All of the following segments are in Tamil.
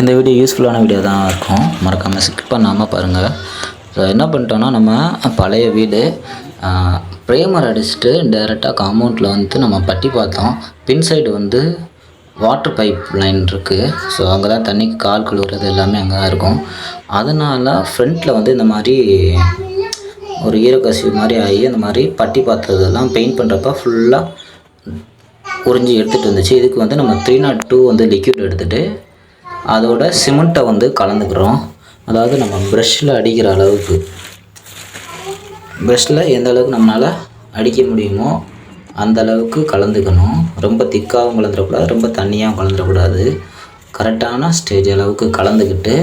இந்த வீடியோ யூஸ்ஃபுல்லான வீடியோ தான் இருக்கும். மறக்காமல் ஸ்கிப் பண்ணாமல் பாருங்கள் ஸோ என்ன பண்ணிட்டோன்னா நம்ம பழைய வீடு ப்ரேமர் அடிச்சுட்டு டேரெக்டாக காம்பவுண்டில் வந்து நம்ம பட்டி பார்த்தோம். பின் சைடு வந்து வாட்டர் பைப் லைன் இருக்குது ஸோ அங்கே தான் தண்ணிக்கு கால் கழுவுறது எல்லாமே அங்கே தான் இருக்கும். அதனால் ஃப்ரண்ட்டில் வந்து இந்த மாதிரி ஒரு ஈரக்கசிவு மாதிரி ஆகி அந்த மாதிரி பட்டி பார்த்ததெல்லாம் பெயிண்ட் பண்ணுறப்ப ஃபுல்லாக உறிஞ்சி எடுத்துகிட்டு வந்துச்சு. இதுக்கு வந்து நம்ம த்ரீ நாட் டூ வந்து லிக்யூட் எடுத்துகிட்டு அதோட சிமெண்ட்டை வந்து கலந்துக்கிறோம். அதாவது நம்ம ப்ரஷ்ஷில் அடிக்கிற அளவுக்கு. ப்ரஷ்ஷில் எந்த அளவுக்கு நம்மளால் அடிக்க முடியுமோ அந்த அளவுக்கு கலந்துக்கணும். ரொம்ப திக்காகவும் கலந்துடக்கூடாது ரொம்ப தண்ணியாகவும் கலந்துடக்கூடாது கரெக்டான ஸ்டேஜ் அளவுக்கு கலந்துக்கிட்டு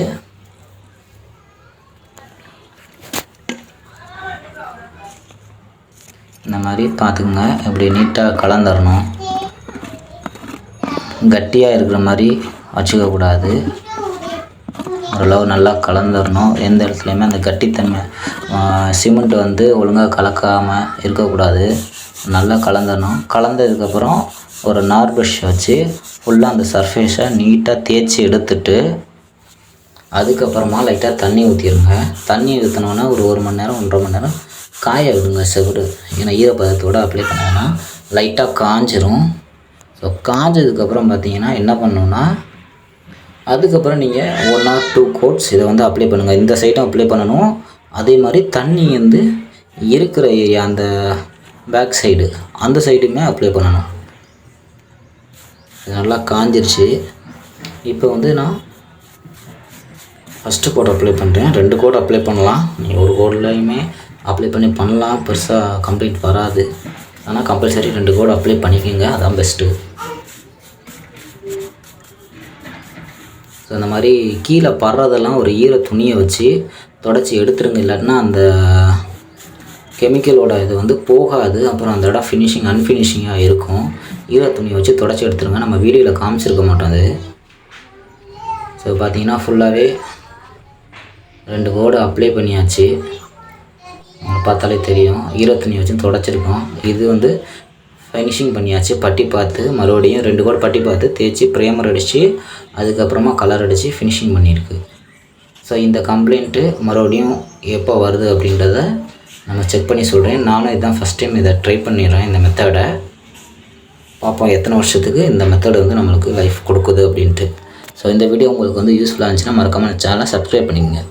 இந்த மாதிரி பார்த்துக்குங்க. இப்படி நீட்டாக கலந்துடணும் கட்டியாக இருக்கிற மாதிரி வச்சுக்கக்கூடாது. ஓரளவு நல்லா கலந்துடணும் எந்த இடத்துலையுமே அந்த கட்டித்தன்மை சிமெண்ட் வந்து ஒழுங்காக கலக்காமல் இருக்கக்கூடாது. நல்லா கலந்துடணும் கலந்ததுக்கப்புறம் ஒரு நார் ப்ரஷ் வச்சு ஃபுல்லாக அந்த சர்ஃபேஸை நீட்டாக தேய்ச்சி எடுத்துட்டு அதுக்கப்புறமா லைட்டாக தண்ணி ஊற்றிடுங்க தண்ணி ஊற்றினோன்னா ஒரு ஒரு மணி நேரம் ஒன்றரை மணி நேரம் காய விடுங்க செவிடு ஏன்னா ஈரப்பதத்தோடு அப்ளை பண்ணோன்னா லைட்டாக காஞ்சிரும். ஸோ காஞ்சதுக்கப்புறம் பார்த்தீங்கன்னா என்ன பண்ணணுன்னா அதுக்கப்புறம் நீங்கள் ஒன் ஆர் டூ கோட்ஸ் இதை வந்து அப்ளை பண்ணுங்கள் இந்த சைடும் அப்ளை பண்ணணும். அதே மாதிரி தண்ணி வந்து இருக்கிற ஏரியா அந்த பேக் சைடு அந்த சைடுமே அப்ளை பண்ணணும். இது நல்லா காஞ்சிருச்சு. இப்போ வந்து நான் ஃபஸ்ட்டு கோட் அப்ளை பண்ணுறேன் ரெண்டு கோட் அப்ளை பண்ணலாம். நீங்கள் ஒரு கோட்லையுமே அப்ளை பண்ணி பண்ணலாம். பெருசாக கம்ப்ளீட் வராது. ஆனால் கம்பல்சரி ரெண்டு கோட் அப்ளை பண்ணிக்கோங்க. அதான் பெஸ்ட்டு ஸோ இந்த மாதிரி கீழே படுறதெல்லாம் ஒரு ஈர துணியை வச்சு தொடச்சி எடுத்துருங்க. இல்லாட்டினா அந்த கெமிக்கலோட இது வந்து போகாது. அப்புறம் அந்த இடம் ஃபினிஷிங் அன்ஃபினிஷிங்காக இருக்கும். ஈர துணியை வச்சு தொடச்சி எடுத்துருங்க. நம்ம வீடியோவில் காமிச்சிருக்க மாட்டோம் அது. ஸோ பார்த்தீங்கன்னா ஃபுல்லாகவே ரெண்டு கோடு அப்ளை பண்ணியாச்சு. பார்த்தாலே தெரியும். ஈர துணியை வச்சு தொடச்சிருக்கோம். இது வந்து ஃபினிஷிங் பண்ணியாச்சு. பட்டி பார்த்து மறுபடியும் ரெண்டு கோடு பட்டி பார்த்து தேய்ச்சி ப்ரேமர் அடித்து அதுக்கப்புறமா கலர் அடித்து ஃபினிஷிங் பண்ணியிருக்கு. ஸோ இந்த கம்ப்ளைண்ட்டு மறுபடியும் எப்போ வருது அப்படின்றத நம்ம செக் பண்ணி சொல்கிறேன் நானும் இதான் ஃபஸ்ட் டைம் இதை ட்ரை பண்ணிடுறேன் இந்த மெத்தடை பார்ப்போம் எத்தனை வருஷத்துக்கு இந்த மெத்தடு வந்து நம்மளுக்கு லைஃப் கொடுக்குது அப்படின்ட்டு. ஸோ இந்த வீடியோ உங்களுக்கு வந்து யூஸ்ஃபுல்லாக இருந்துச்சுன்னா மறக்காமல் சேனலை சப்ஸ்கிரைப் பண்ணிக்கங்க.